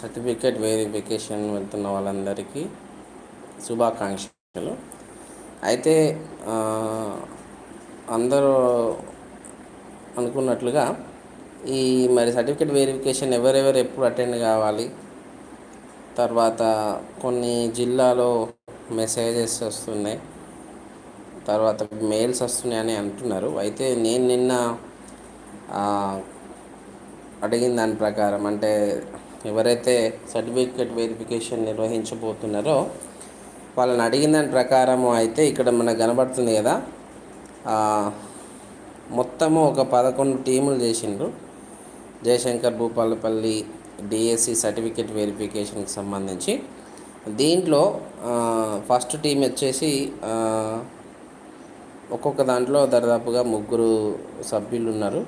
Certificate verification వెళ్తున్న వాళ్ళందరికీ శుభాకాంక్షలు. అయితే అందరూ అనుకున్నట్లుగా ఈ మరి సర్టిఫికేట్ వెరిఫికేషన్ ఎవరెవరు ఎప్పుడు అటెండ్ కావాలి? తర్వాత కొన్ని జిల్లాలో మెసేజెస్ వస్తున్నాయి. తర్వాత మెయిల్స్ వస్తున్నాయని అంటున్నారు. అయితే నేను నిన్న అడిగిన దాని ప్రకారం అంటే ఎవరైతే సర్టిఫికేట్ వెరిఫికేషన్ నిర్వహించబోతున్నారో వాళ్ళని అడిగిన దాని ప్రకారము అయితే ఇక్కడ మనకు కనబడుతుంది కదా. మొత్తము ఒక పదకొండు టీములు చేసిండ్రు. జయశంకర్ భూపాలపల్లి డిఎస్సి సర్టిఫికేట్ వెరిఫికేషన్కి సంబంధించి. దీంట్లో ఫస్ట్ టీం వచ్చేసి ఒక్కొక్క దాంట్లో దాదాపుగా ముగ్గురు సభ్యులు ఉన్నారు.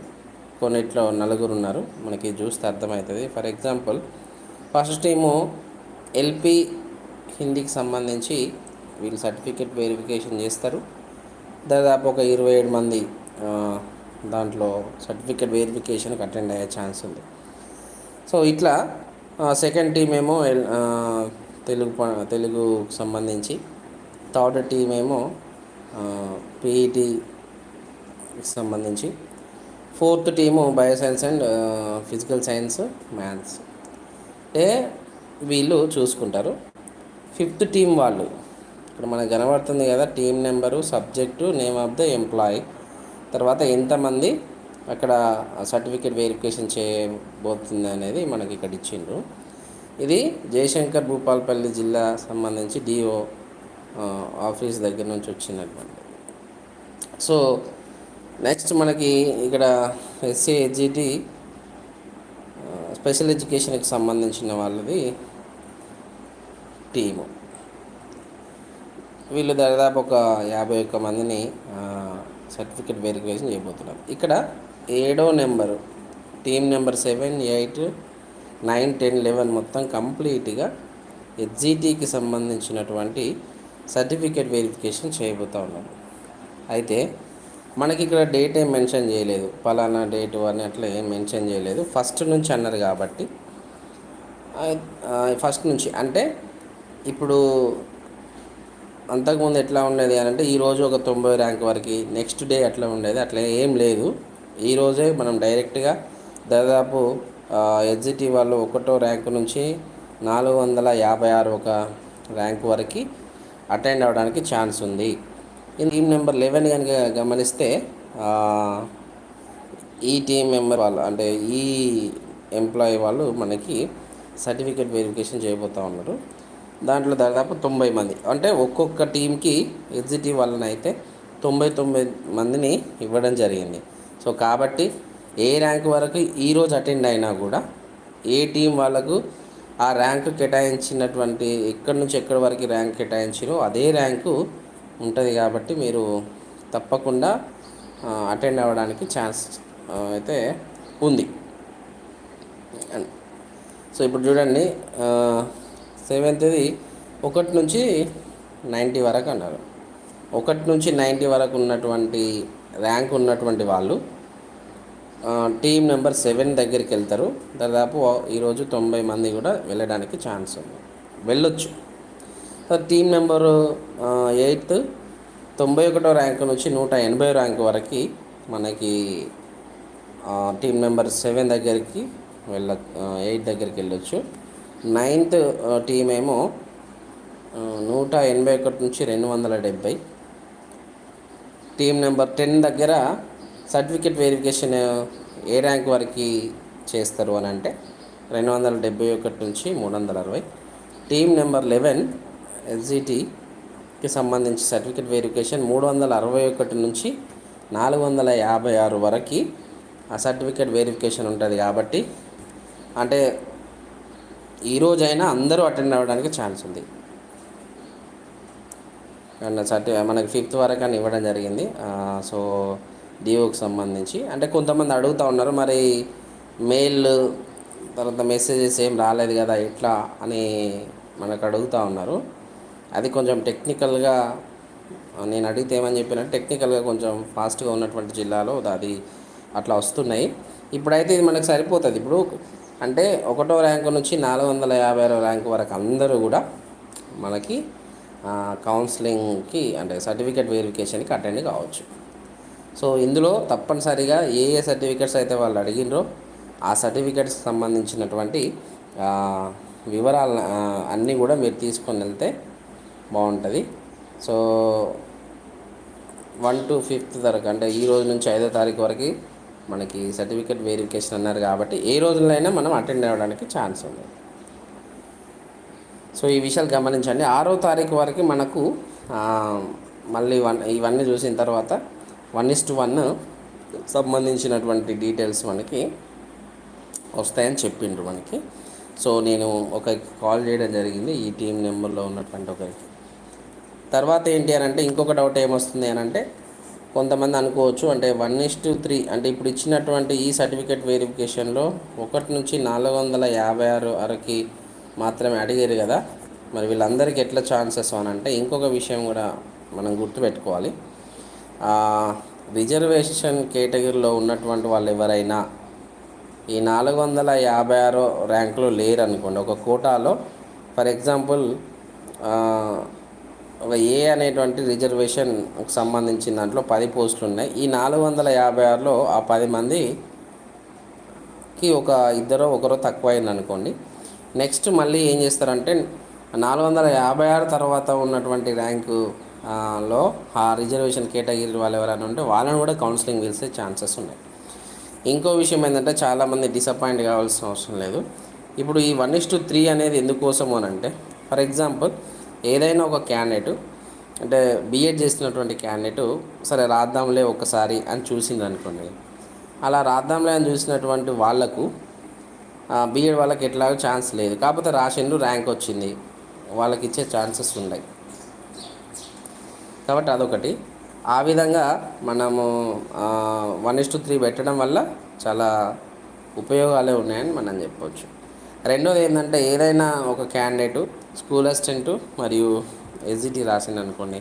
కొన్నిట్లో నలుగురు ఉన్నారు మనకి చూస్తే అర్థమవుతుంది. ఫర్ ఎగ్జాంపుల్ ఫస్ట్ ఏమో ఎల్పి హిందీకి సంబంధించి వీళ్ళు సర్టిఫికేట్ వెరిఫికేషన్ చేస్తారు. దాదాపు ఒక ఇరవై ఏడు మంది దాంట్లో సర్టిఫికేట్ వెరిఫికేషన్కి అటెండ్ అయ్యే ఛాన్స్ ఉంది. సో ఇట్లా సెకండ్ టీం ఏమో ఎల్- తెలుగు ప- తెలుగుకు సంబంధించి థర్డ్ టీం ఏమో పీఈటీకి సంబంధించి fourth team bioscience and physical science maths. అంటే వీళ్ళు చూసుకుంటారు. ఫిఫ్త్ టీం వాళ్ళు. ఇక్కడ మనకు కనబడుతుంది కదా team number subject name of the employee. తర్వాత ఎంతమంది అక్కడ సర్టిఫికేట్ వెరిఫికేషన్ చేయబోతుంది అనేది మనకి ఇక్కడ ఇచ్చిండ్రు. ఇది జయశంకర్ భూపాలపల్లి జిల్లా సంబంధించి డిఓ ఆఫీస్ దగ్గర నుంచి వచ్చినటువంటి. సో నెక్స్ట్ మనకి ఇక్కడ ఎస్సీ హెచ్జిటి స్పెషల్ ఎడ్యుకేషన్కి సంబంధించిన వాళ్ళది టీము వీళ్ళు దాదాపు ఒక యాభై ఒక్క మందిని సర్టిఫికెట్ వెరిఫికేషన్ చేయబోతున్నారు ఇక్కడ ఏడో number team number seven eight nine ten eleven మొత్తం కంప్లీట్గా హెచ్జిటికి సంబంధించినటువంటి సర్టిఫికేట్ వెరిఫికేషన్ చేయబోతూ ఉన్నారు అయితే మనకి ఇక్కడ డేట్ ఏం మెన్షన్ చేయలేదు. పలానా డేట్ అని అట్లా ఏం మెన్షన్ చేయలేదు. ఫస్ట్ నుంచి అన్నారు కాబట్టి. ఫస్ట్ నుంచి. అంటే ఇప్పుడు అంతకుముందు ఎట్లా ఉండేది అని అంటే ఈరోజు ఒక తొంభై ర్యాంక్ వరకు నెక్స్ట్ డే అట్లా ఉండేది. అట్లా ఏం లేదు. ఈరోజే మనం డైరెక్ట్గా దాదాపు ఎగ్జిటి వాళ్ళు ఒకటో ర్యాంక్ నుంచి నాలుగు వందల యాభై ఆరు ఒక ర్యాంక్ వరకు అటెండ్ అవ్వడానికి ఛాన్స్ ఉంది. టీం నెంబర్ లెవెన్ కనుక గమనిస్తే ఈ టీం మెంబర్ వాళ్ళు అంటే ఈ ఎంప్లాయీ వాళ్ళు మనకి సర్టిఫికేట్ వెరిఫికేషన్ చేయబోతూ ఉన్నారు. దాంట్లో దాదాపు తొంభై మంది అంటే ఒక్కొక్క టీంకి ఎగ్జిటి వాళ్ళనైతే తొంభై తొంభై మందిని ఇవ్వడం జరిగింది. సో కాబట్టి ఏ ర్యాంక్ వరకు ఈరోజు అటెండ్ అయినా కూడా ఏ టీం వాళ్ళకు ఆ ర్యాంకు కేటాయించినటువంటి ఎక్కడి నుంచి ఎక్కడి వరకు ర్యాంక్ కేటాయించారో అదే ర్యాంకు ఉంటుంది కాబట్టి మీరు తప్పకుండా అటెండ్ అవ్వడానికి ఛాన్స్ అయితే ఉంది. అండ్ సో ఇప్పుడు చూడండి సెవెంత్ది ఒకటి నుంచి నైంటీ వరకు అన్నారు. ఒకటి నుంచి నైంటీ వరకు ఉన్నటువంటి ర్యాంక్ ఉన్నటువంటి వాళ్ళు టీం నెంబర్ సెవెన్ దగ్గరికి వెళ్తారు. దాదాపు ఈరోజు తొంభై మంది కూడా వెళ్ళడానికి ఛాన్స్ ఉంది. వెళ్ళొచ్చు. టీం నెంబరు ఎయిత్ తొంభై ఒకటో ర్యాంక్ నుంచి నూట ఎనభై ర్యాంక్ వరకు మనకి టీం నెంబర్ సెవెన్ దగ్గరికి వెళ్ళ ఎయిట్ దగ్గరికి వెళ్ళొచ్చు. నైన్త్ టీం ఏమో నూట ఎనభై ఒకటి నుంచి రెండు వందల డెబ్బై. టీం నెంబర్ టెన్ దగ్గర సర్టిఫికేట్ వెరిఫికేషన్ ఏ ర్యాంక్ వరకు చేస్తారు అని అంటే రెండు వందల డెబ్బై ఒకటి నుంచి మూడు వందల అరవై. టీం నెంబర్ లెవెన్ ఎస్జిటికి సంబంధించి సర్టిఫికేట్ వెరిఫికేషన్ మూడు వందల అరవై ఒకటి నుంచి నాలుగు వందల యాభై ఆరు వరకు ఆ సర్టిఫికేట్ వెరిఫికేషన్ ఉంటుంది కాబట్టి అంటే ఈరోజైనా అందరూ అటెండ్ అవ్వడానికి ఛాన్స్ ఉంది. అండ్ సర్టి మనకి ఫిఫ్త్ వరకు అని ఇవ్వడం జరిగింది. సో డిఓకి సంబంధించి. అంటే కొంతమంది అడుగుతూ ఉన్నారు మరి మెయిల్ తర్వాత మెసేజెస్ ఏం రాలేదు కదా ఎట్లా అని మనకు అడుగుతూ ఉన్నారు. అది కొంచెం టెక్నికల్గా నేను అడిగితే ఏమని చెప్పిన టెక్నికల్గా కొంచెం ఫాస్ట్గా ఉన్నటువంటి జిల్లాలో అది అట్లా వస్తున్నాయి. ఇప్పుడైతే ఇది మనకు సరిపోతుంది. ఇప్పుడు అంటే ఒకటో ర్యాంకు నుంచి నాలుగు వందల యాభై ఆరో ర్యాంకు వరకు అందరూ కూడా మనకి కౌన్సిలింగ్కి అంటే సర్టిఫికేట్ వెరిఫికేషన్కి అటెండ్ కావచ్చు. సో ఇందులో తప్పనిసరిగా ఏ ఏ సర్టిఫికేట్స్ అయితే వాళ్ళు అడిగినరో ఆ సర్టిఫికేట్స్ సంబంధించినటువంటి వివరాలు అన్నీ కూడా మీరు తీసుకొని వెళ్తే బాగుంటుంది. సో వన్ టు ఫిఫ్త్ వరకు అంటే ఈ రోజు నుంచి ఐదో తారీఖు వరకు మనకి సర్టిఫికేట్ వెరిఫికేషన్ అన్నారు కాబట్టి ఏ రోజులైనా మనం అటెండ్ అవ్వడానికి ఛాన్స్ ఉంది. సో ఈ విషయాలు గమనించండి. ఆరో తారీఖు వరకు మనకు మళ్ళీ వన్ ఇవన్నీ చూసిన తర్వాత వన్ ఇస్ టు వన్ సంబంధించినటువంటి డీటెయిల్స్ మనకి వస్తాయని చెప్పిండ్రు మనకి. సో నేను ఒక కాల్ చేయడం జరిగింది. ఈ టీం నెంబర్లో ఉన్నటువంటి ఒకరికి. తర్వాత ఏంటి అని అంటే ఇంకొక డౌట్ ఏమొస్తుంది అని అంటే కొంతమంది అనుకోవచ్చు అంటే వన్ ఇస్ టు త్రీ అంటే ఇప్పుడు ఇచ్చినటువంటి ఈ సర్టిఫికేట్ వెరిఫికేషన్లో ఒకటి నుంచి నాలుగు వందల యాభై ఆరు వరకు మాత్రమే అడిగారు కదా. మరి వీళ్ళందరికీ ఎట్లా ఛాన్సెస్ అని అంటే ఇంకొక విషయం కూడా మనం గుర్తుపెట్టుకోవాలి. రిజర్వేషన్ కేటగిరీలో ఉన్నటువంటి వాళ్ళు ఎవరైనా ఈ నాలుగు వందల యాభై ఆరో ర్యాంకులో లేరు అనుకోండి ఒక కోటాలో ఫర్ ఎగ్జాంపుల్ ఒక ఏ అనేటువంటి రిజర్వేషన్ సంబంధించిన దాంట్లో పది పోస్టులు ఉన్నాయి. ఈ నాలుగు వందల యాభై ఆరులో ఆ పది మందికి ఒక ఇద్దరు ఒకరో తక్కువ అయింది అనుకోండి నెక్స్ట్ మళ్ళీ ఏం చేస్తారంటే నాలుగు వందల యాభై ఆరు తర్వాత ఉన్నటువంటి ర్యాంకు లో ఆ రిజర్వేషన్ కేటగిరీ వాళ్ళు ఎవరైనా ఉంటే వాళ్ళని కూడా కౌన్సిలింగ్ పిలిచే ఛాన్సెస్ ఉన్నాయి. ఇంకో విషయం ఏంటంటే చాలామంది డిసప్పాయింట్ కావాల్సిన అవసరం లేదు. ఇప్పుడు ఈ వన్ ఇస్ టు త్రీ అనేది ఎందుకోసం అని అంటే ఫర్ ఎగ్జాంపుల్ ఏదైనా ఒక క్యాండిడేట్ అంటే బీఎడ్ చేస్తున్నటువంటి క్యాండిడేట్ సరే రాద్దాంలే ఒకసారి అని చూసింది అనుకోండి అలా రాద్దాంలే అని చూసినటువంటి వాళ్ళకు బీఎడ్ వాళ్ళకి ఎట్లాగో ఛాన్స్ లేదు. కాకపోతే రాసిండు ర్యాంక్ వచ్చింది. వాళ్ళకి ఇచ్చే ఛాన్సెస్ ఉన్నాయి. కాబట్టి అదొకటి. ఆ విధంగా మనము వన్ ఇస్ టు త్రీ పెట్టడం వల్ల చాలా ఉపయోగాలే ఉన్నాయని మనం చెప్పవచ్చు రెండోది ఏంటంటే ఏదైనా ఒక క్యాండిడేటు స్కూల్ అసిస్టెంట్ మరియు ఎస్జిటి రాసింది అనుకోండి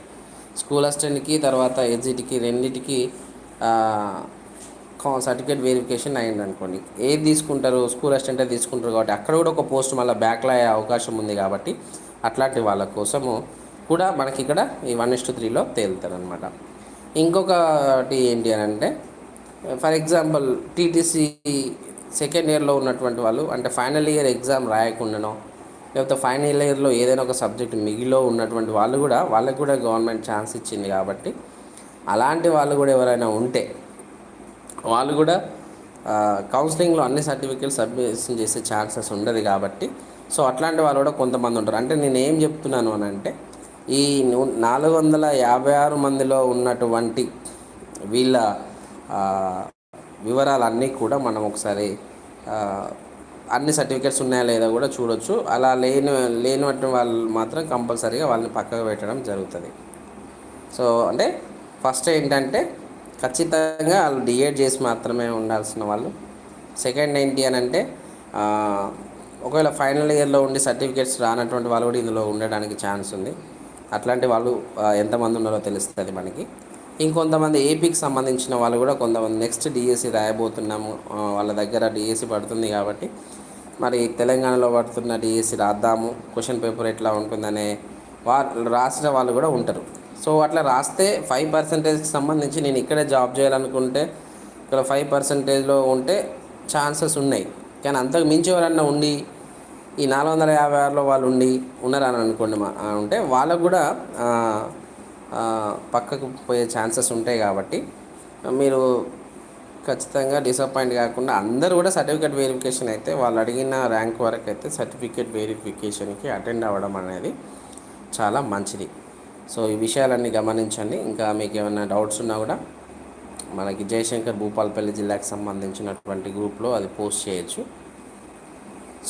స్కూల్ అసిస్టెంట్కి తర్వాత ఎస్జిటికి రెండింటికి సర్టిఫికేట్ వెరిఫికేషన్ అయింది అనుకోండి ఏది తీసుకుంటారు స్కూల్ అసిస్టెంటే తీసుకుంటారు కాబట్టి అక్కడ కూడా ఒక పోస్ట్ మళ్ళీ బ్యాక్లో అయ్యే అవకాశం ఉంది కాబట్టి అట్లాంటి వాళ్ళ కోసము కూడా మనకి ఇక్కడ ఈ వన్ ఇస్టు త్రీలో తేలుతారనమాట ఇంకొకటి ఏంటి అని అంటే ఫర్ ఎగ్జాంపుల్ టీటీసీ సెకండ్ ఇయర్లో ఉన్నటువంటి వాళ్ళు అంటే ఫైనల్ ఇయర్ ఎగ్జామ్ రాయకుండానో లేకపోతే ఫైనల్ ఇయర్లో ఏదైనా ఒక సబ్జెక్ట్ మిగిలో ఉన్నటువంటి వాళ్ళు కూడా వాళ్ళకి కూడా గవర్నమెంట్ ఛాన్స్ ఇచ్చింది కాబట్టి అలాంటి వాళ్ళు కూడా ఎవరైనా ఉంటే వాళ్ళు కూడా కౌన్సిలింగ్లో అన్ని సర్టిఫికేట్ సబ్మిషన్ చేసే ఛాన్సెస్ ఉండదు కాబట్టి సో అట్లాంటి వాళ్ళు కూడా కొంతమంది ఉంటారు. అంటే నేను ఏం చెప్తున్నాను అని అంటే ఈ నాలుగు వందల యాభై ఆరు మందిలో ఉన్నటువంటి వీళ్ళ వివరాలన్నీ కూడా మనం ఒకసారి అన్ని సర్టిఫికేట్స్ ఉన్నాయా లేదా కూడా చూడొచ్చు. అలా లేని లేనటువంటి వాళ్ళు మాత్రం కంపల్సరీగా వాళ్ళని పక్కకు పెట్టడం జరుగుతుంది. సో అంటే ఫస్ట్ ఏంటంటే ఖచ్చితంగా వాళ్ళు డిఎడ్ చేసి మాత్రమే ఉండాల్సిన వాళ్ళు. సెకండ్ ఏంటి అని అంటే ఒకవేళ ఫైనల్ ఇయర్లో ఉండి సర్టిఫికేట్స్ రానటువంటి వాళ్ళు కూడా ఇందులో ఉండడానికి ఛాన్స్ ఉంది. అట్లాంటి వాళ్ళు ఎంతమంది ఉన్నారో తెలుస్తుంది మనకి. ఇంకొంతమంది ఏపీకి సంబంధించిన వాళ్ళు కూడా కొంతమంది నెక్స్ట్ డిఎస్సి రాయబోతున్నాము. వాళ్ళ దగ్గర డిఎస్సి పడుతుంది కాబట్టి మరి తెలంగాణలో పడుతున్న డిఎస్సి రాద్దాము. క్వశ్చన్ పేపర్ ఎట్లా ఉంటుందనే వా రాసిన వాళ్ళు కూడా ఉంటారు. సో అట్లా రాస్తే ఫైవ్ పర్సెంటేజ్కి సంబంధించి నేను ఇక్కడే జాబ్ చేయాలనుకుంటే ఇక్కడ ఫైవ్ పర్సెంటేజ్లో ఉంటే ఛాన్సెస్ ఉన్నాయి. కానీ అంతకు మించి ఎవరన్నా ఉండి ఈ నాలుగు వందల యాభై ఆరులో వాళ్ళు ఉండి ఉన్నారని అనుకోండి మా ఉంటే వాళ్ళకు కూడా పక్కకు పోయే ఛాన్సెస్ ఉంటాయి కాబట్టి మీరు ఖచ్చితంగా డిసప్పాయింట్ కాకుండా అందరూ కూడా సర్టిఫికేట్ వెరిఫికేషన్ అయితే వాళ్ళు అడిగిన ర్యాంక్ వరకు అయితే సర్టిఫికేట్ వెరిఫికేషన్కి అటెండ్ అవ్వడం అనేది చాలా మంచిది. సో ఈ విషయాలన్నీ గమనించండి. ఇంకా మీకు ఏమైనా డౌట్స్ ఉన్నా కూడా మనకి జయశంకర్ భూపాలపల్లి జిల్లాకి సంబంధించినటువంటి గ్రూప్లో అది పోస్ట్ చేయొచ్చు.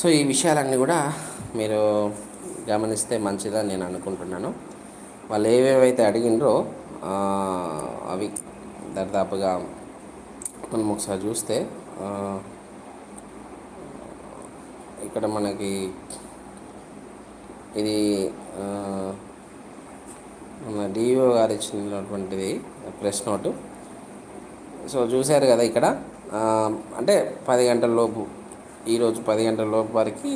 సో ఈ విషయాలన్నీ కూడా మీరు గమనిస్తే మంచిదని నేను అనుకుంటున్నాను. వాళ్ళు ఏవేవైతే అడిగినరో అవి దాదాపుగా మనం ఒకసారి చూస్తే ఇక్కడ మనకి ఇది మన డిఓ గారు ఇచ్చినటువంటిది ప్రెస్ నోటు. సో చూశారు కదా ఇక్కడ అంటే పది గంటల లోపు ఈరోజు పది గంటల లోపు వారికి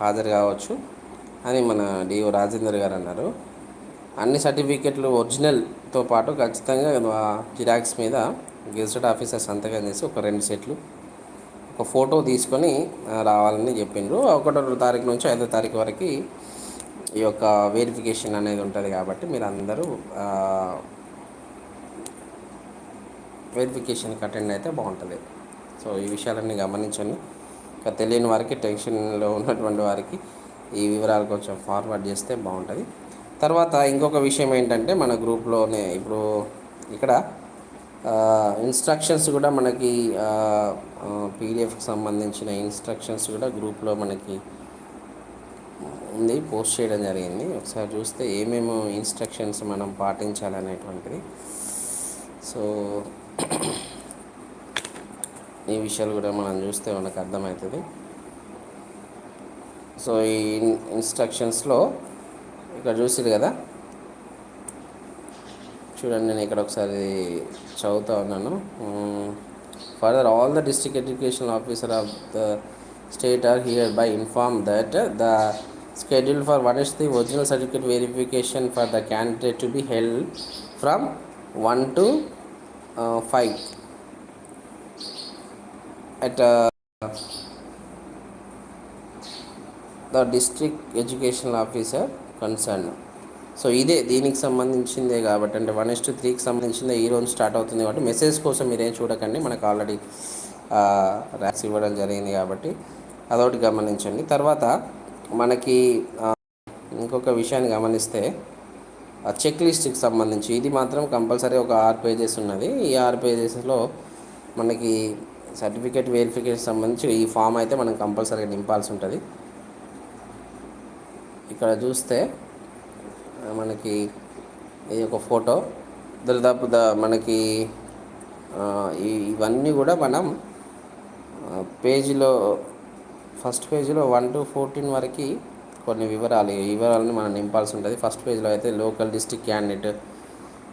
హాజరు కావచ్చు అని మన డిఓ రాజేందర్ గారు అన్నారు. అన్ని సర్టిఫికెట్లు ఒరిజినల్తో పాటు ఖచ్చితంగా జిరాక్స్ మీద గెజిటెడ్ ఆఫీసర్ సంతకం చేసి ఒక రెండు సెట్లు ఒక ఫోటో తీసుకొని రావాలని చెప్పిండ్రు. ఒకటో తారీఖు నుంచి ఐదో తారీఖు వరకు ఈ యొక్క వెరిఫికేషన్ అనేది ఉంటుంది కాబట్టి మీరు అందరూ వెరిఫికేషన్కి అటెండ్ అయితే బాగుంటుంది. సో ఈ విషయాలన్నీ గమనించండి. ఇంకా తెలియని వారికి టెన్షన్లో ఉన్నటువంటి వారికి ఈ వివరాలు కొంచెం ఫార్వర్డ్ చేస్తే బాగుంటుంది. తర్వాత ఇంకొక విషయం ఏంటంటే మన గ్రూప్లోనే ఇప్పుడు ఇక్కడ ఇన్స్ట్రక్షన్స్ కూడా మనకి పీడిఎఫ్కి సంబంధించిన ఇన్స్ట్రక్షన్స్ కూడా గ్రూప్లో మనకి ఉంది పోస్ట్ చేయడం జరిగింది. ఒకసారి చూస్తే ఏమేమి ఇన్స్ట్రక్షన్స్ మనం పాటించాలనేటువంటిది. సో ఈ విషయాలు కూడా మనం చూస్తే మనకు అర్థమవుతుంది. సో ఈ ఇన్స్ట్రక్షన్స్లో ఇక్కడ చూసిరు కదా? చూడండి నేను ఇక్కడ ఒకసారి చదువుతా ఉన్నాను. Further all the district education officer of the state are hereby inform that the schedule for one is the original certificate verification for the candidate to be held from 1 to uh, 5 at uh, the district educational officer concern so ఇదే దీనికి సంబంధించిందే కాబట్టి అంటే one yes to త్రీకి సంబంధించిందే ఈ రోజు start అవుతుంది కాబట్టి మెసేజ్ కోసం మీరేం చూడకండి. మనకు ఆల్రెడీ ర్యాక్స్ ఇవ్వడం జరిగింది కాబట్టి అదొకటి గమనించండి. తర్వాత మనకి ఇంకొక విషయాన్ని గమనిస్తే చెక్ లిస్ట్కి సంబంధించి ఇది మాత్రం కంపల్సరీ ఒక ఆరు పేజెస్ ఉన్నది. ఈ ఆరు పేజెస్లో మనకి సర్టిఫికేట్ వెరిఫికేషన్ సంబంధించి ఈ ఫామ్ అయితే మనం కంపల్సరీగా నింపాల్సి ఉంటుంది. ఇక్కడ చూస్తే మనకి ఇది ఒక ఫోటో దాదాపు ద మనకి ఇవన్నీ కూడా మనం పేజీలో ఫస్ట్ పేజీలో వన్ టు ఫోర్టీన్ వరకు కొన్ని వివరాలు ఈ వివరాలను మనం నింపాల్సి ఉంటుంది. ఫస్ట్ పేజ్లో అయితే లోకల్ డిస్టిక్ క్యాండిడేట్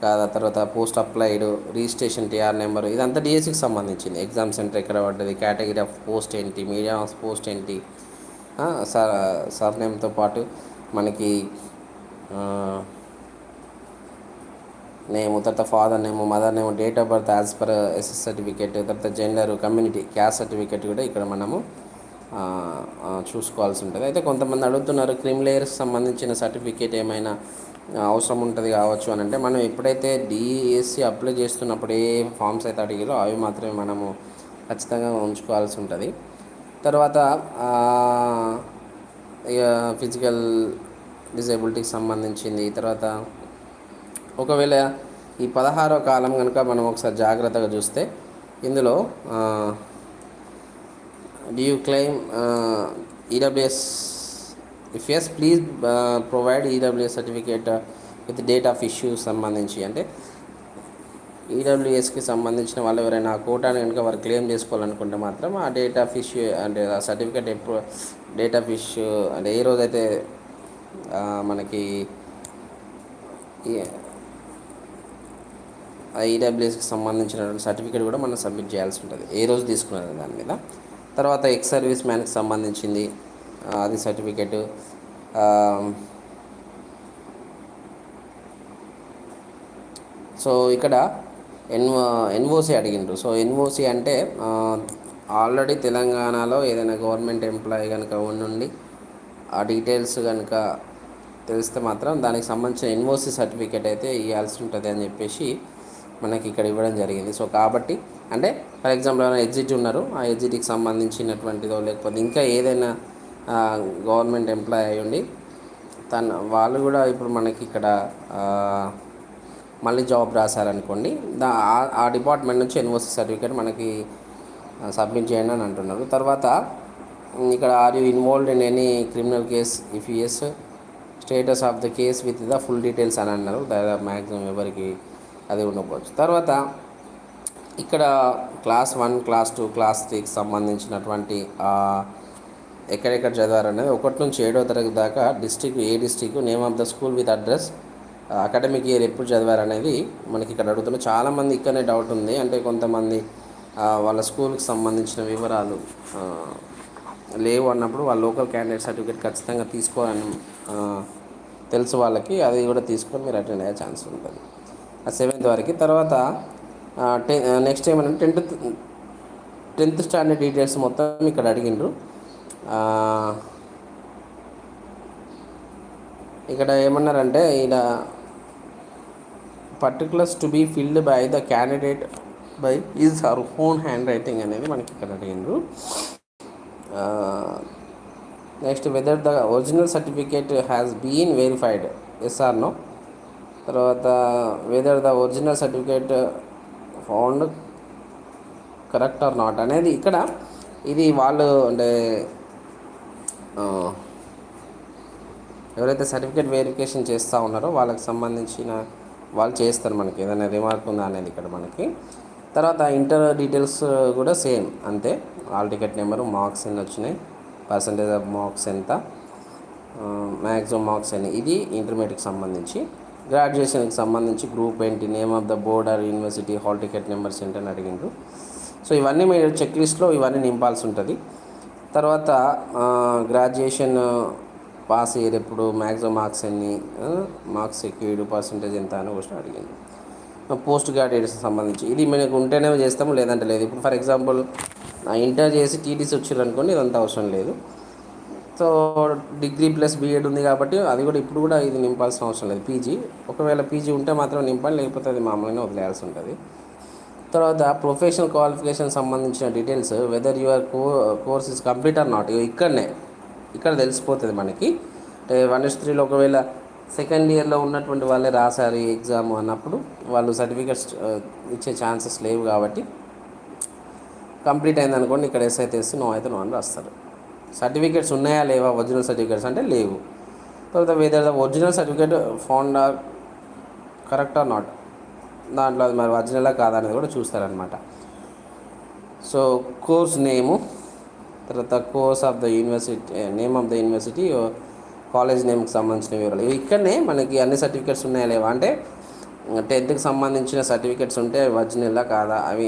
కాదా తర్వాత post applied registration TR number ఇదంతా డిఎస్సికి సంబంధించింది. ఎగ్జామ్ సెంటర్ ఎక్కడ పడ్డది కేటగిరీ ఆఫ్ పోస్ట్ ఏంటి మీడియం ఆఫ్ పోస్ట్ ఏంటి సర్ సర్నేమ్తో పాటు మనకి నేమ్ తర్వాత father name mother name date of birth as per SS certificate తర్వాత జెండర్ కమ్యూనిటీ క్యాస్ట్ సర్టిఫికేట్ కూడా ఇక్కడ మనము చూసుకోవాల్సి ఉంటుంది. అయితే కొంతమంది అడుగుతున్నారు క్రిమిలేయర్కి సంబంధించిన సర్టిఫికేట్ ఏమైనా అవసరం ఉంటుంది కావచ్చు అని అంటే మనం ఎప్పుడైతే డిఎస్సి అప్లై చేస్తున్నప్పుడు ఏ ఫామ్స్ అయితే అడిగారో అవి మాత్రమే మనము ఖచ్చితంగా ఉంచుకోవాల్సి ఉంటుంది. తర్వాత ఫిజికల్ డిజేబిలిటీకి సంబంధించింది. తర్వాత ఒకవేళ ఈ పదహారో కాలం కనుక మనం ఒకసారి జాగ్రత్తగా చూస్తే ఇందులో do you claim EWS if yes please provide EWS certificate with date of issue సంబంధించి. అంటే ఈడబ్ల్యూఎస్కి సంబంధించిన వాళ్ళు ఎవరైనా ఆ కోటాను కనుక వారు క్లెయిమ్ చేసుకోవాలనుకుంటే మాత్రం ఆ డేట్ ఆఫ్ ఇష్యూ అంటే ఆ సర్టిఫికేట్ ఎప్పుడు డేట్ ఆఫ్ ఇష్యూ అంటే ఏ రోజైతే మనకి ఈడబ్ల్యూఎస్కి సంబంధించినటువంటి సర్టిఫికేట్ కూడా మనం సబ్మిట్ చేయాల్సి ఉంటుంది. ఏ రోజు తీసుకున్నారు దాని మీద. తర్వాత ఎక్స్ సర్వీస్ మ్యాన్కి సంబంధించింది అది సర్టిఫికేటు సో ఇక్కడ ఎన్ఓ ఎన్ఓసి అడిగిండ్రు. సో ఎన్ఓసి అంటే ఆల్రెడీ తెలంగాణలో ఏదైనా గవర్నమెంట్ ఎంప్లాయీ కనుక ఉండి ఆ డీటెయిల్స్ కనుక తెలిస్తే మాత్రం దానికి సంబంధించిన ఎన్ఓసి సర్టిఫికేట్ అయితే ఇవ్వాల్సి ఉంటుంది అని చెప్పేసి మనకి ఇక్కడ ఇవ్వడం జరిగింది. సో కాబట్టి అంటే ఫర్ ఎగ్జాంపుల్ ఏమైనా ఎగ్జిట్ ఉన్నారు ఆ ఎగ్జిట్కి సంబంధించినటువంటిదో లేకపోతే ఇంకా ఏదైనా గవర్నమెంట్ ఎంప్లాయ్ అయ్యి ఉండి తన వాళ్ళు కూడా ఇప్పుడు మనకి ఇక్కడ మళ్ళీ జాబ్ రాశారనుకోండి దా ఆ డిపార్ట్మెంట్ నుంచి ఎన్ఓసి సర్టిఫికేట్ మనకి సబ్మిట్ చేయండి అని అంటున్నారు. తర్వాత ఇక్కడ are you involved in any criminal case? If yes status of the case with the full details అని అన్నారు. దాదాపు మ్యాక్సిమం ఎవరికి అది ఉండకపోవచ్చు. తర్వాత ఇక్కడ class one class two class త్రీకి సంబంధించినటువంటి ఎక్కడెక్కడ చదివారు అనేది ఒకటి నుంచి ఏడో తరగతి దాకా district A district name of the school with address academic year ఎప్పుడు చదివారు అనేది మనకి ఇక్కడ అడుగుతున్నారు చాలామంది ఇక్కడనే డౌట్ ఉంది. అంటే కొంతమంది వాళ్ళ స్కూల్కి సంబంధించిన వివరాలు లేవు అన్నప్పుడు వాళ్ళ లోకల్ క్యాండిడేట్ సర్టిఫికేట్ ఖచ్చితంగా తీసుకోవాలని తెలుసు వాళ్ళకి. అది కూడా తీసుకొని మీరు అటెండ్ అయ్యే ఛాన్స్ ఉంటుంది. ఆ సెవెంత్ వరకు. తర్వాత టె నెక్స్ట్ ఏమంటే టెన్త్ టెన్త్ స్టాండర్డ్ డీటెయిల్స్ మొత్తం ఇక్కడ అడిగిండ్రు. ఇక్కడ ఏమన్నారంటే ఇలా particulars to be filled by the candidate by is our own handwriting అనేది మనకి ఇక్కడ అడిగిండ్రు. Next whether the original certificate has been verified yes or no తర్వాత whether the original certificate found correct or not అనేది ఇక్కడ ఇది వాళ్ళు అంటే ఎవరైతే సర్టిఫికేట్ వెరిఫికేషన్ చేస్తూ ఉన్నారో వాళ్ళకి సంబంధించిన వాళ్ళు చేస్తారు మనకి. ఏదైనా రిమార్క్ ఉందా అనేది ఇక్కడ మనకి. తర్వాత ఇంటర్ డీటెయిల్స్ కూడా సేమ్ అంతే. ఆల్ టికెట్ నెంబరు మార్క్స్ ఎన్ని వచ్చినాయి? పర్సంటేజ్ ఆఫ్ మార్క్స్ ఎంత? మ్యాక్సిమం మార్క్స్ అని ఇది ఇంటర్మీడియట్కి సంబంధించి. గ్రాడ్యుయేషన్కి సంబంధించి గ్రూప్ ఏంటి? Name of the board or university hall ticket numbers ఏంటని అడిగిండ్రు. సో ఇవన్నీ మీరు చెక్ లిస్ట్లో ఇవన్నీ నింపాల్సి ఉంటుంది. తర్వాత గ్రాడ్యుయేషన్ పాస్ అయ్యేటప్పుడు ఎప్పుడు మ్యాక్సిమం మార్క్స్ ఎన్ని మార్క్స్ ఎక్కిడు పర్సంటేజ్ ఎంత అని క్వశ్చన్ అడిగింది. పోస్ట్ గ్రాడ్యుయేట్స్ సంబంధించి. ఇది మనకు ఉంటేనే చేస్తాము లేదంటే లేదు. ఇప్పుడు ఫర్ ఎగ్జాంపుల్ ఇంటర్ చేసి టీడీసీ వచ్చారు అనుకోండి ఇదంతా అవసరం లేదు. సో డిగ్రీ ప్లస్ బీఎడ్ ఉంది కాబట్టి అది కూడా ఇప్పుడు కూడా ఇది నింపాల్సిన అవసరం లేదు. పీజీ ఒకవేళ పీజీ ఉంటే మాత్రం నింపాలి లేకపోతే అది మామూలుగా వదిలేయాల్సి ఉంటుంది. తర్వాత ప్రొఫెషనల్ క్వాలిఫికేషన్ సంబంధించిన details whether your co course is complete or not ఇక్కడనే. ఇక్కడ తెలిసిపోతుంది మనకి. అంటే వన్ ఎస్ త్రీలో ఒకవేళ సెకండ్ ఇయర్లో ఉన్నటువంటి వాళ్ళే రాశారు ఈ ఎగ్జామ్ అన్నప్పుడు వాళ్ళు సర్టిఫికెట్స్ ఇచ్చే ఛాన్సెస్ లేవు కాబట్టి కంప్లీట్ అయిందనుకోండి ఇక్కడ ఎస్ అయితే ఎస్ నో అయితే నో అని రాస్తారు. సర్టిఫికేట్స్ ఉన్నాయా లేవా? ఒరిజినల్ సర్టిఫికేట్స్ అంటే లేవు. తర్వాత whether the original certificate found or correct or not దాంట్లో అది మరి ఒరిజినలా కాదా అనేది కూడా చూస్తారనమాట సో కోర్స్ నేము తర్వాత course of the university name of the university college నేమ్కి సంబంధించిన వివరాలు. ఇవి ఇక్కడనే మనకి అన్ని సర్టిఫికేట్స్ ఉన్నాయా లేవా? అంటే టెన్త్కి సంబంధించిన సర్టిఫికేట్స్ ఉంటే ఒరిజినల్లా కాదా? అవి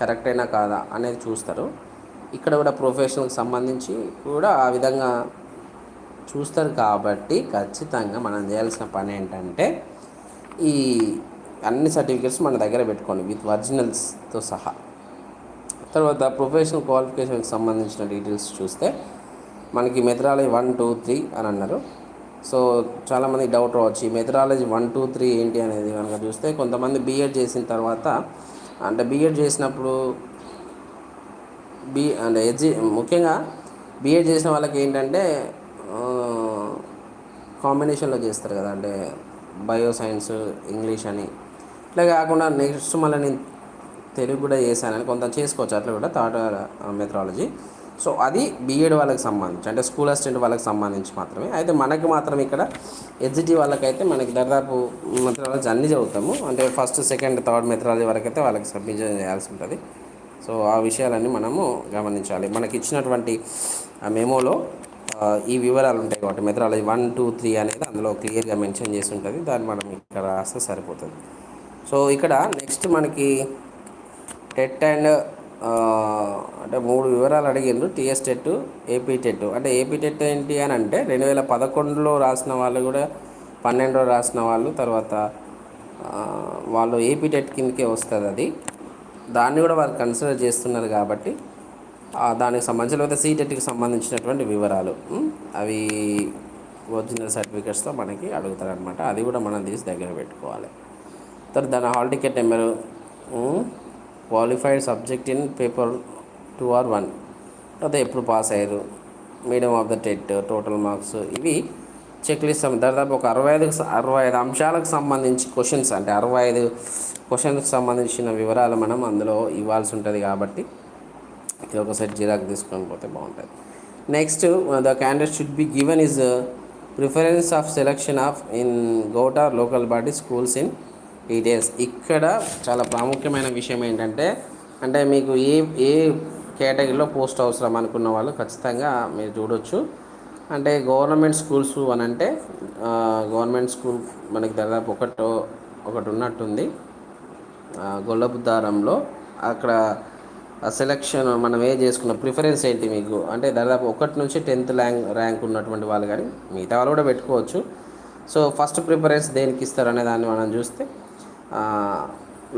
కరెక్ట్ అయినా కాదా అనేది చూస్తారు. ఇక్కడ కూడా ప్రొఫెషనల్కి సంబంధించి కూడా ఆ విధంగా చూస్తారు. కాబట్టి ఖచ్చితంగా మనం చేయాల్సిన పని ఏంటంటే ఈ అన్ని సర్టిఫికేట్స్ మన దగ్గర పెట్టుకోండి. విత్ ఒరిజినల్స్తో సహా. తర్వాత ప్రొఫెషనల్ క్వాలిఫికేషన్కి సంబంధించిన డీటెయిల్స్ చూస్తే మనకి మెథడాలజీ వన్ టూ త్రీ అని అన్నారు. సో చాలామంది డౌట్ రావచ్చు మెథడాలజీ వన్ టూ త్రీ ఏంటి అనేది కనుక చూస్తే కొంతమంది బీఎడ్ చేసిన తర్వాత అంటే బీఎడ్ చేసినప్పుడు బీ అంటే ఎడ్జి ముఖ్యంగా బీఎడ్ చేసిన వాళ్ళకి ఏంటంటే కాంబినేషన్లో చేస్తారు కదా అంటే బయో సైన్స్ ఇంగ్లీష్ అని. ఇట్లా కాకుండా నెక్స్ట్ మళ్ళీ నేను తెలుగు కూడా చేశానని కొంత చేసుకోవచ్చు. అట్లా కూడా థర్డ్ మెథడాలజీ సో అది బీఎడ్ వాళ్ళకి సంబంధించి అంటే స్కూల్ అసిస్టెంట్ వాళ్ళకి సంబంధించి మాత్రమే. అయితే మనకి మాత్రం ఇక్కడ ఎడ్జిటీ వాళ్ళకైతే మనకి దాదాపు మెథడాలజీ అన్నీ చదువుతాము. అంటే ఫస్ట్ సెకండ్ థర్డ్ మెథడాలజీ వరకైతే వాళ్ళకి సబ్మిట్ చేయాల్సి ఉంటుంది. సో ఆ విషయాలన్నీ మనము గమనించాలి. మనకి ఇచ్చినటువంటి మెమోలో ఈ వివరాలు ఉంటాయి కాబట్టి మెథడాలజీ వన్ టూ త్రీ అనేది అందులో క్లియర్గా మెన్షన్ చేసి ఉంటుంది. దాన్ని మనం ఇక్కడ రాస్తే సరిపోతుంది. సో ఇక్కడ నెక్స్ట్ మనకి టెట్ అండ్ అంటే మూడు వివరాలు అడిగిండ్రు. TS TET AP TET. అంటే ఏపీ టెట్ ఏంటి అని అంటే రెండు వేల పదకొండులో రాసిన వాళ్ళు కూడా పన్నెండులో రాసిన వాళ్ళు తర్వాత వాళ్ళు ఏపీ టెట్ కిందకే వస్తుంది అది. దాన్ని కూడా వారు కన్సిడర్ చేస్తున్నారు కాబట్టి దానికి సంబంధించిన లేకపోతే సీటెట్కి సంబంధించినటువంటి వివరాలు అవి ఒరిజినల్ సర్టిఫికేట్స్తో మనకి అడుగుతారనమాట అది కూడా మనం తీసి దగ్గర పెట్టుకోవాలి. తర్వాత దాని hall ticket number qualified subject in paper two or one తర్వాత ఎప్పుడు పాస్ అయ్యారు? Medium of the TET total marks ఇవి చెక్ లిస్ట్ దాదాపు ఒక అరవై ఐదు అరవై ఐదు అంశాలకు సంబంధించి క్వశ్చన్స్ అంటే అరవై ఐదు క్వశ్చన్కి సంబంధించిన వివరాలు మనం అందులో ఇవ్వాల్సి ఉంటుంది కాబట్టి ఇది ఒక సెట్ జిరాక్ తీసుకొని పోతే బాగుంటుంది. Next the candidate should be given is preference of selection of in గౌటార్ local body schools in details ఇక్కడ చాలా ప్రాముఖ్యమైన విషయం ఏంటంటే అంటే మీకు ఏ ఏ కేటగిరీలో పోస్ట్ అవసరం అనుకున్న వాళ్ళు ఖచ్చితంగా మీరు చూడొచ్చు. అంటే గవర్నమెంట్ స్కూల్స్ అని అంటే గవర్నమెంట్ స్కూల్ మనకి దాదాపు ఒకటో ఒకటి ఉన్నట్టుంది. గొల్లపుద్దారంలో అక్కడ సెలక్షన్ మనం ఏ చేసుకున్న ప్రిఫరెన్స్ ఏంటి మీకు? అంటే దాదాపు ఒకటి నుంచి టెన్త్ ర్యాంక్ ర్యాంక్ ఉన్నటువంటి వాళ్ళు కానీ మిగతా వాళ్ళు కూడా పెట్టుకోవచ్చు. సో ఫస్ట్ ప్రిఫరెన్స్ దేనికి ఇస్తారు అనే దాన్ని మనం చూస్తే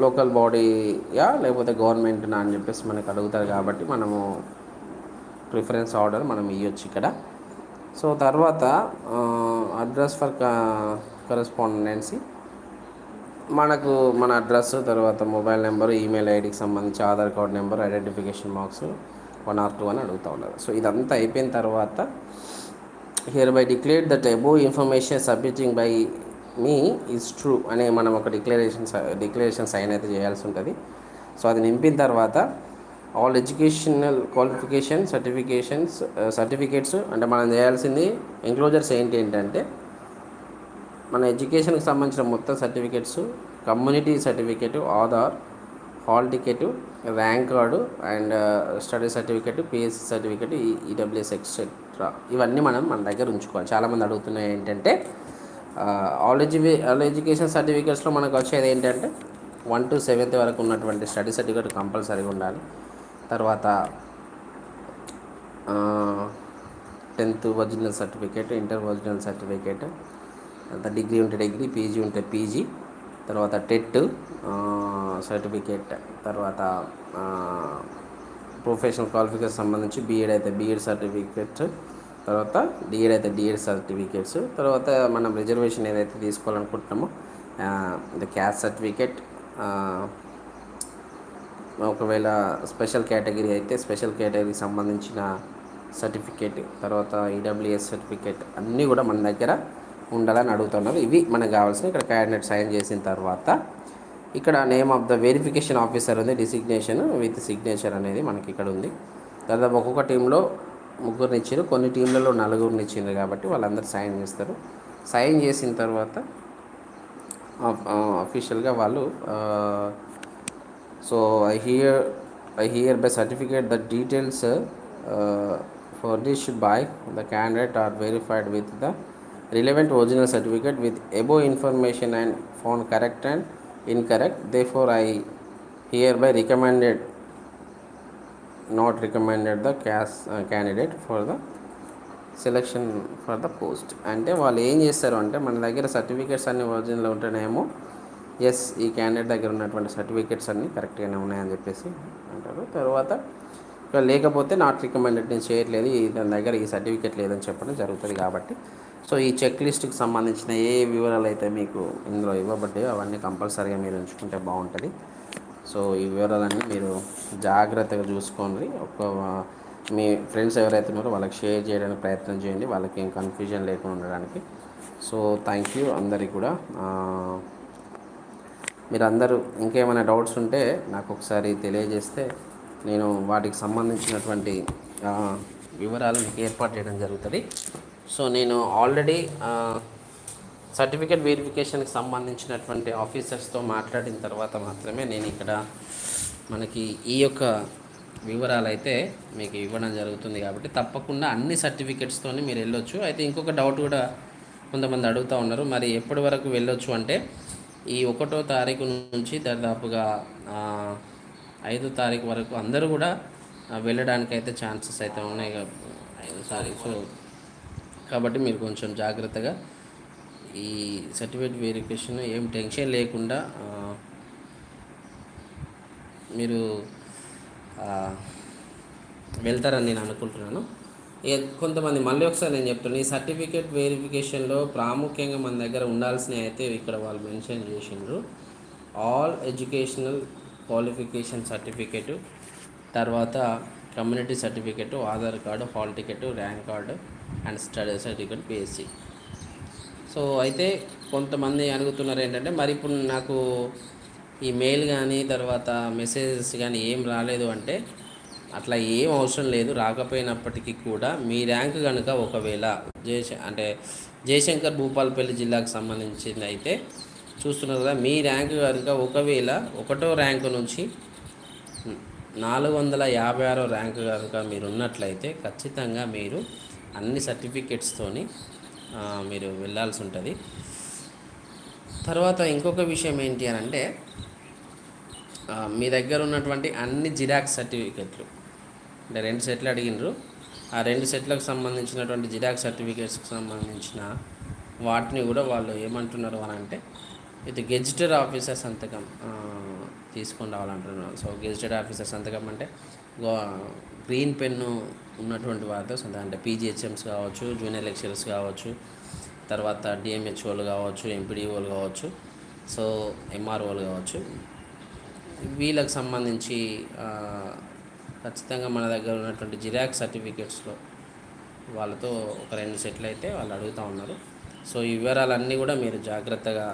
లోకల్ బాడీయా లేకపోతే గవర్నమెంట్నా అని చెప్పేసి మనకు అడుగుతారు కాబట్టి మనము ప్రిఫరెన్స్ ఆర్డర్ మనం ఇవ్వచ్చు ఇక్కడ. సో తర్వాత అడ్రస్ ఫర్ కరెస్పాండెన్సీ మనకు మన అడ్రస్ తర్వాత మొబైల్ నెంబర్ ఈమెయిల్ ఐడికి సంబంధించి Aadhaar card number identification marks one or two అని అడుగుతూ ఉన్నారు. సో ఇదంతా అయిపోయిన తర్వాత hereby declare that above information submitting by me is true అనే మనం ఒక డిక్లరేషన్ డిక్లరేషన్ సైన్ అయితే చేయాల్సి ఉంటుంది. సో అది నింపిన తర్వాత all educational qualification certifications certificates అంటే మనం చేయాల్సింది ఎంక్లోజర్స్ ఏంటి ఏంటంటే మన ఎడ్యుకేషన్కి సంబంధించిన మొత్తం certificates community certificate Aadhaar hall ticket rank card and study certificate PSC certificate EWS etcetera ఇవన్నీ మనం మన దగ్గర ఉంచుకోవాలి. చాలామంది అడుగుతున్నాయి ఏంటంటే ఆల్ ఎడ్యు ఆల్ ఎడ్యుకేషన్ సర్టిఫికేట్స్లో మనకు వచ్చేది ఏంటంటే వన్ టు సెవెంత్ వరకు ఉన్నటువంటి స్టడీ సర్టిఫికేట్ కంపల్సరీగా ఉండాలి. తర్వాత tenth original certificate inter original certificate తర్వాత డిగ్రీ ఉంటే డిగ్రీ పీజీ ఉంటే పీజీ తర్వాత టెట్ సర్టిఫికేట్ తర్వాత ప్రొఫెషనల్ క్వాలిఫికేషన్ సంబంధించి బీఎడ్ అయితే బీఎడ్ సర్టిఫికేట్ తర్వాత డిఎడ్ అయితే డిఎడ్ సర్టిఫికేట్స్ తర్వాత మనం రిజర్వేషన్ ఏదైతే తీసుకోవాలనుకుంటున్నామో ద క్యాస్ట్ సర్టిఫికేట్ ఒకవేళ స్పెషల్ కేటగిరీ అయితే స్పెషల్ కేటగిరీకి సంబంధించిన సర్టిఫికేట్ తర్వాత ఈడబ్ల్యూఎస్ సర్టిఫికేట్ అన్నీ కూడా మన దగ్గర ఉండాలని అడుగుతున్నారు. ఇవి మనకు కావాల్సిన ఇక్కడ క్యాండిడేట్ సైన్ చేసిన తర్వాత ఇక్కడ name of the verification officer ఉంది డిసిగ్నేషన్ విత్ సిగ్నేచర్ అనేది మనకి ఇక్కడ ఉంది. దాదాపు ఒక్కొక్క టీంలో ముగ్గురిని ఇచ్చారు కొన్ని టీంలలో నలుగురిని ఇచ్చిండ్రు కాబట్టి వాళ్ళందరూ సైన్ చేస్తారు. సైన్ చేసిన తర్వాత అఫీషియల్గా వాళ్ళు so I here I hereby certificate the details for furnished by the candidate are verified with the relevant original certificate with above information and found correct and incorrect therefore I hereby recommended not recommended the క్యాస్ candidate for the selection selection for the post అంటే వాళ్ళు ఏం చేస్తారు అంటే మన దగ్గర certificates అన్ని original ఉంటేనేమో yes ఈ క్యాండిడేట్ దగ్గర ఉన్నటువంటి సర్టిఫికేట్స్ అన్నీ కరెక్ట్గానే ఉన్నాయని చెప్పేసి అంటారు. తర్వాత లేకపోతే నాట్ రికమెండెడ్ నేను చేయట్లేదు ఈ దాని దగ్గర ఈ సర్టిఫికేట్ లేదని చెప్పడం జరుగుతుంది కాబట్టి. సో ఈ చెక్ లిస్ట్కి సంబంధించిన ఏ వివరాలు అయితే మీకు ఇందులో ఇవ్వబడ్డాయో అవన్నీ కంపల్సరీగా మీరు ఉంచుకుంటే బాగుంటుంది. సో ఈ వివరాలన్నీ మీరు జాగ్రత్తగా చూసుకోండి. ఒక మీ ఫ్రెండ్స్ ఎవరైతే ఉన్నారో వాళ్ళకి షేర్ చేయడానికి ప్రయత్నం చేయండి. వాళ్ళకి ఏం కన్ఫ్యూజన్ లేకుండా ఉండడానికి. సో థ్యాంక్ యూ అందరికీ కూడా. మీరు అందరూ ఇంకేమైనా డౌట్స్ ఉంటే నాకు ఒకసారి తెలియజేస్తే నేను వాటికి సంబంధించినటువంటి వివరాలు మీకు ఏర్పాటు చేయడం జరుగుతుంది. సో నేను ఆల్రెడీ సర్టిఫికేట్ వెరిఫికేషన్కి సంబంధించినటువంటి ఆఫీసర్స్తో మాట్లాడిన తర్వాత మాత్రమే నేను ఇక్కడ మనకి ఈ యొక్క వివరాలు అయితే మీకు ఇవ్వడం జరుగుతుంది కాబట్టి తప్పకుండా అన్ని సర్టిఫికేట్స్తోనే మీరు వెళ్ళొచ్చు. అయితే ఇంకొక డౌట్ కూడా కొంతమంది అడుగుతూ ఉన్నారు. మరి ఎప్పటి వరకు వెళ్ళొచ్చు అంటే ఈ ఒకటో తారీఖు నుంచి దాదాపుగా ఐదో తారీఖు వరకు అందరూ కూడా వెళ్ళడానికి అయితే ఛాన్సెస్ అయితే ఉన్నాయి. సారీ సో కాబట్టి మీరు కొంచెం జాగ్రత్తగా ఈ సర్టిఫికేట్ వెరిఫికేషన్ ఏం టెన్షన్ లేకుండా మీరు వెళ్తారని నేను అనుకుంటున్నాను. కొంతమంది మళ్ళీ ఒకసారి నేను చెప్తున్నాను ఈ సర్టిఫికేట్ వెరిఫికేషన్లో ప్రాముఖ్యంగా మన దగ్గర ఉండాల్సినవి అయితే ఇక్కడ వాళ్ళు మెన్షన్ చేసిండ్రు. ఆల్ ఎడ్యుకేషనల్ క్వాలిఫికేషన్ సర్టిఫికేటు తర్వాత community certificate Aadhaar card hall ticket rank card and study certificate PSC so అయితే కొంతమంది అడుగుతున్నారు ఏంటంటే మరి ఇప్పుడు నాకు ఈ మెయిల్ కానీ తర్వాత మెసేజెస్ కానీ ఏం రాలేదు అంటే అట్లా ఏం అవసరం లేదు. రాకపోయినప్పటికీ కూడా మీ ర్యాంక్ కనుక ఒకవేళ జయశ అంటే జయశంకర్ భూపాలపల్లి జిల్లాకు సంబంధించింది అయితే చూస్తున్నారు కదా మీ ర్యాంక్ కనుక ఒకవేళ ఒకటో ర్యాంకు నుంచి నాలుగు వందల యాభై ఆరో ర్యాంక్ కనుక మీరు ఉన్నట్లయితే ఖచ్చితంగా మీరు అన్ని సర్టిఫికెట్స్తోని మీరు వెళ్ళాల్సి ఉంటుంది. తర్వాత ఇంకొక విషయం ఏంటి అని అంటే మీ దగ్గర ఉన్నటువంటి అన్ని జిరాక్స్ సర్టిఫికెట్లు. అంటే రెండు సెట్లు అడిగినరు ఆ రెండు సెట్లకు సంబంధించినటువంటి జిరాక్స్ సర్టిఫికేట్స్కి సంబంధించిన వాటిని కూడా వాళ్ళు ఏమంటున్నారు అని అంటే ఇది గెజిటెడ్ ఆఫీసర్ సంతకం తీసుకుని తీసుకొని రావాలంటున్నారు. సో గెజిటెడ్ ఆఫీసర్ సంతకం అంటే గ్రీన్ పెన్ను ఉన్నటువంటి వారితో సంతకం అంటే పీజీహెచ్ఎంస్ కావచ్చు జూనియర్ లెక్చరర్స్ కావచ్చు తర్వాత డిఎంహెచ్ఓలు కావచ్చు ఎంపీడీఓలు కావచ్చు సో ఎంఆర్ఓలు కావచ్చు. వీళ్ళకి సంబంధించి ఖచ్చితంగా మన దగ్గర ఉన్నటువంటి జిరాక్స్ సర్టిఫికేట్స్లో వాళ్ళతో ఒక రెండు సెట్లు అయితే వాళ్ళు అడుగుతూ ఉన్నారు. సో ఈ వివరాలన్నీ కూడా మీరు జాగ్రత్తగా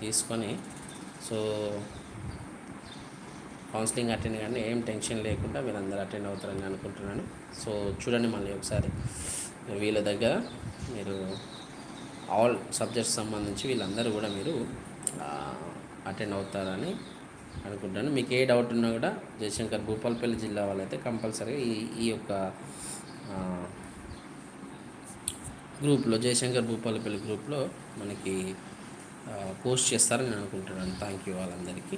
తీసుకొని సో కౌన్సిలింగ్ అటెండ్ కానీ ఏం టెన్షన్ లేకుండా వీళ్ళందరూ అటెండ్ అవుతారని అనుకుంటున్నాను. సో చూడండి మళ్ళీ ఒకసారి. వీళ్ళ దగ్గర మీరు ఆల్ సబ్జెక్ట్స్ సంబంధించి వీళ్ళందరూ కూడా మీరు అటెండ్ అవుతారని అనుకుంటాను మీకు ఏ డౌట్ ఉన్నా కూడా జయశంకర్ భూపాలపల్లి జిల్లా వాళ్ళైతే కంపల్సరీగా ఈ ఈ యొక్క గ్రూప్లో జయశంకర్ భూపాలపల్లి గ్రూప్లో మనకి పోస్ట్ చేస్తారని నేను అనుకుంటున్నాను. థ్యాంక్ యూ వాళ్ళందరికీ